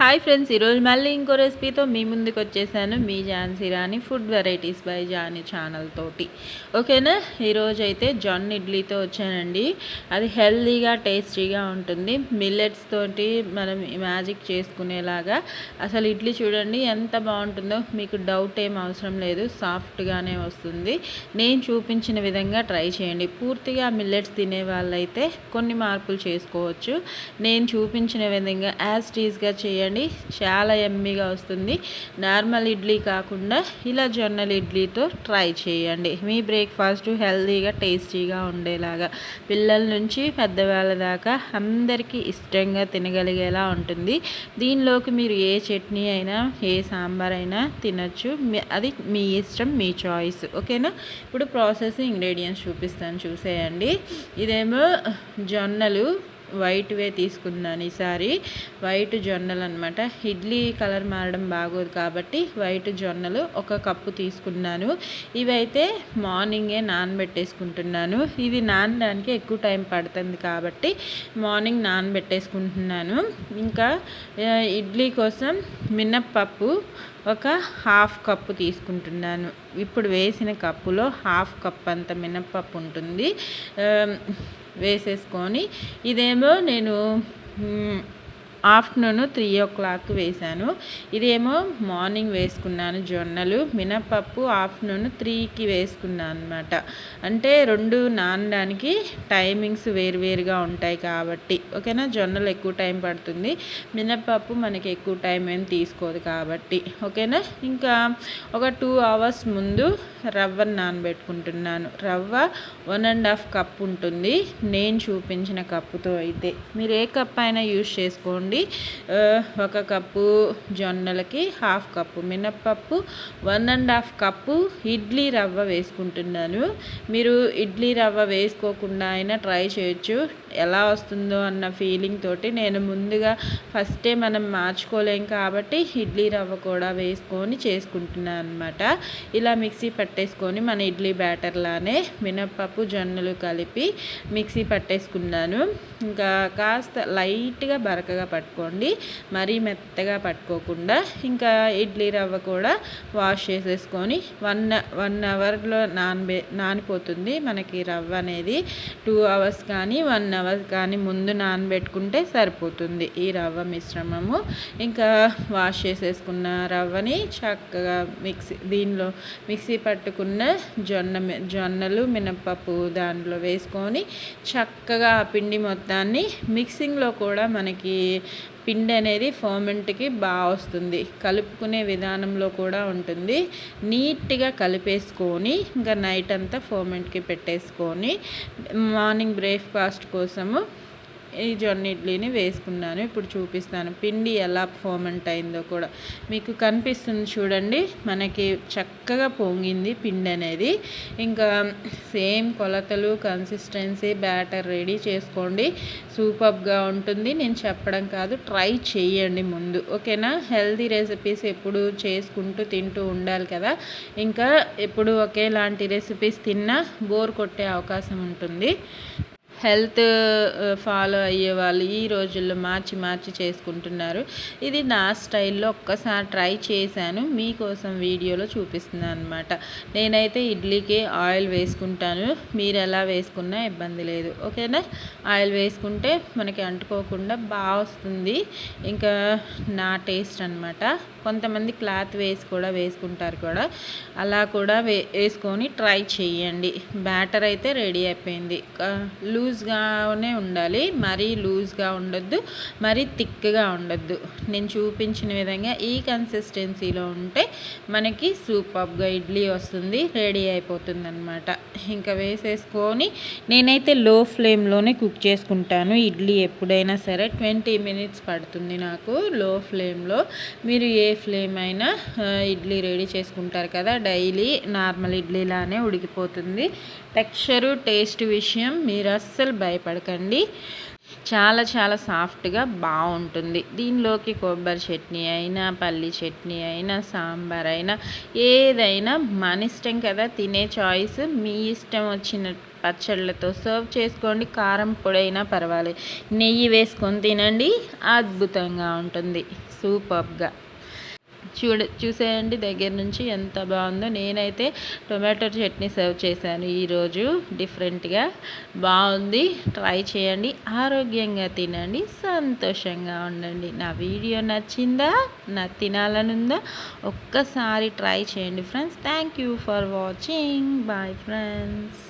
Hi friends ఈరోజు మళ్ళీ ఇంకో రెసిపీతో మీ ముందుకు వచ్చేసాను. మీ Jhansi Rani food varieties by Johnny channel తోటి. ఓకేనా? ఈరోజు అయితే జొన్న ఇడ్లీతో వచ్చానండి. అది హెల్తీగా టేస్టీగా ఉంటుంది. మిల్లెట్స్ తోటి మనం మ్యాజిక్ చేసుకునేలాగా. అసలు ఇడ్లీ చూడండి ఎంత బాగుంటుందో. మీకు డౌట్ ఏం అవసరం లేదు. సాఫ్ట్గానే వస్తుంది. నేను చూపించిన విధంగా ట్రై చేయండి. పూర్తిగా మిల్లెట్స్ తినే వాళ్ళైతే కొన్ని మార్పులు చేసుకోవచ్చు. నేను చూపించిన విధంగా యాజ్ టీజ్గా చేయండి. చాలా ఎమ్మీగా వస్తుంది. నార్మల్ ఇడ్లీ కాకుండా ఇలా జొన్నల ఇడ్లీతో ట్రై చేయండి. మీ బ్రేక్ఫాస్ట్ హెల్తీగా టేస్టీగా ఉండేలాగా. పిల్లల నుంచి పెద్దవాళ్ళ దాకా అందరికీ ఇష్టంగా తినగలిగేలా ఉంటుంది. దీనిలోకి మీరు ఏ చట్నీ అయినా ఏ సాంబార్ అయినా తినచ్చు. అది మీ ఇష్టం మీ చాయిస్ ఓకేనా? ఇప్పుడు ప్రాసెస్ ఇంగ్రీడియంట్స్ చూపిస్తాను చూసేయండి. ఇదేమో జొన్నలు వైట్వే తీసుకున్నాను ఈసారి వైట్ జొన్నలు అనమాట ఇడ్లీ కలర్ మారడం బాగోదు కాబట్టి వైట్ జొన్నలు ఒక కప్పు తీసుకున్నాను. ఇవైతే మార్నింగే నానబెట్టేసుకుంటున్నాను. ఇది నానడానికి ఎక్కువ టైం పడుతుంది కాబట్టి మార్నింగ్ నానబెట్టేసుకుంటున్నాను. ఇంకా ఇడ్లీ కోసం మినప్పప్పు ఒక హాఫ్ కప్పు తీసుకుంటున్నాను. ఇప్పుడు వేసిన కప్పులో హాఫ్ కప్ అంత మినప్పప్పు ఉంటుంది. వేసేసుకొని ఇదేమో నేను ఆఫ్టర్నూన్ త్రీ ఓ క్లాక్ వేశాను. ఇదేమో మార్నింగ్ వేసుకున్నాను జొన్నలు మినపప్పు ఆఫ్టర్నూన్ త్రీకి వేసుకున్నాను అనమాట అంటే రెండు నానడానికి టైమింగ్స్ వేరువేరుగా ఉంటాయి కాబట్టి. ఓకేనా? జొన్నలు ఎక్కువ టైం పడుతుంది. మినపప్పు మనకి ఎక్కువ టైం ఏం తీసుకోదు కాబట్టి. ఓకేనా? ఇంకా ఒక టూ అవర్స్ ముందు రవ్వను నానబెట్టుకుంటున్నాను. రవ్వ వన్ అండ్ హాఫ్ కప్ ఉంటుంది. నేను చూపించిన కప్పుతో అయితే. మీరు ఏ కప్ అయినా యూజ్ చేసుకోండి. తీసుకోండి ఒక కప్పు జొన్నలకి హాఫ్ కప్పు మినప్పప్పు one and half cup idli రవ్వ వేసుకుంటున్నాను. మీరు ఇడ్లీ రవ్వ వేసుకోకుండా అయినా ట్రై చేయొచ్చు. ఎలా వస్తుందో అన్న ఫీలింగ్ తోటి నేను ముందుగా ఫస్టే మనం మార్చుకోలేం కాబట్టి ఇడ్లీ రవ్వ కూడా వేసుకొని చేసుకుంటున్నాను అనమాట ఇలా మిక్సీ పట్టేసుకొని మన ఇడ్లీ బ్యాటర్లానే మినప్పప్పు జొన్నలు కలిపి మిక్సీ పట్టేసుకున్నాను. ఇంకా కాస్త లైట్గా బరకగా పట్టుకోండి. మరీ మెత్తగా పట్టుకోకుండా ఇంకా ఇడ్లీ రవ్వ కూడా వాష్ చేసేసుకొని వన్ వన్ అవర్లో నానబే నానిపోతుంది మనకి రవ్వ అనేది. టూ అవర్స్ కానీ వన్ అవర్ కానీ ముందు నానబెట్టుకుంటే సరిపోతుంది ఈ రవ్వ మిశ్రమము. ఇంకా వాష్ చేసేసుకున్న రవ్వని చక్కగా మిక్సీ దీనిలో మిక్సీ పట్టుకున్న జొన్న జొన్నలు మినపప్పు దాంట్లో వేసుకొని చక్కగా ఆ పిండి మొత్తాన్ని మిక్సింగ్లో కూడా మనకి పిండి అనేది ఫర్మెంట్కి బాగా వస్తుంది. కలుపుకునే విధానంలో కూడా ఉంటుంది. నీట్గా కలిపేసుకొని ఇంకా నైట్ అంతా ఫర్మెంట్కి పెట్టేసుకొని మార్నింగ్ బ్రేక్ఫాస్ట్ కోసము ఈ జొన్న ఇడ్లీని వేసుకున్నాను. ఇప్పుడు చూపిస్తాను. పిండి ఎలా ఫోమెంట్ అయిందో కూడా. మీకు కనిపిస్తుంది చూడండి. మనకి చక్కగా పొంగింది పిండి అనేది. ఇంకా సేమ్ కొలతలు కన్సిస్టెన్సీ బ్యాటర్ రెడీ చేసుకోండి. సూపర్గా ఉంటుంది. నేను చెప్పడం కాదు ట్రై చేయండి ముందు. ఓకేనా? హెల్తీ రెసిపీస్ ఎప్పుడు చేసుకుంటూ తింటూ ఉండాలి కదా. ఇంకా ఎప్పుడు ఒకేలాంటి రెసిపీస్ తిన్నా బోర్ కొట్టే అవకాశం ఉంటుంది. హెల్త్ ఫాలో అయ్యే వాళ్ళు ఈ రోజుల్లో మార్చి మార్చి చేసుకుంటున్నారు. ఇది నా స్టైల్లో ఒక్కసారి ట్రై చేశాను. మీకోసం వీడియోలో చూపిస్తున్నాను అనమాట నేనైతే ఇడ్లీకి ఆయిల్ వేసుకుంటాను. మీరు ఎలా వేసుకున్నా ఇబ్బంది లేదు. ఓకేనా? ఆయిల్ వేసుకుంటే మనకి అంటుకోకుండా బాగా వస్తుంది. ఇంకా నా టేస్ట్ అనమాట కొంతమంది క్లాత్ వేసి కూడా వేసుకుంటారు కూడా. అలా కూడా వే వేసుకొని ట్రై చేయండి. బ్యాటర్ అయితే రెడీ అయిపోయింది. లూజ్గానే ఉండాలి. మరీ లూజ్గా ఉండొద్దు మరీ థిక్గా ఉండొద్దు. నేను చూపించిన విధంగా ఈ కన్సిస్టెన్సీలో ఉంటే మనకి సూపర్గా ఇడ్లీ వస్తుంది రెడీ అయిపోతుంది అనమాట ఇంకా వేసేసుకొని నేనైతే లో ఫ్లేమ్లోనే కుక్ చేసుకుంటాను. ఇడ్లీ ఎప్పుడైనా సరే ట్వంటీ మినిట్స్ పడుతుంది నాకు లో ఫ్లేమ్లో. మీరు ఏ ఫ్లేమ్ అయినా ఇడ్లీ రెడీ చేసుకుంటారు కదా డైలీ నార్మల్ ఇడ్లీలానే ఉడికిపోతుంది. టెక్స్చరు టేస్ట్ విషయం మీరు అస్సలు భయపడకండి. చాలా చాలా సాఫ్ట్గా బాగుంటుంది దీనిలోకి కొబ్బరి చట్నీ అయినా పల్లి చట్నీ అయినా సాంబార్ అయినా ఏదైనా మన ఇష్టం కదా తినే చాయిస్. మీ ఇష్టం వచ్చిన పచ్చళ్ళతో సర్వ్ చేసుకోండి. కారం పొడైనా పర్వాలేదు. నెయ్యి వేసుకొని తినండి. అద్భుతంగా ఉంటుంది. సూపర్గా. చూడ చూసేయండి దగ్గర నుంచి ఎంత బాగుందో. నేనైతే టొమాటో చట్నీ సర్వ్ చేశాను ఈరోజు డిఫరెంట్గా. బాగుంది. ట్రై చేయండి. ఆరోగ్యంగా తినండి. సంతోషంగా ఉండండి. నా వీడియో నచ్చిందా? నా తినాలనుందా? ఒక్కసారి ట్రై చేయండి friends. Thank you for watching. Bye friends.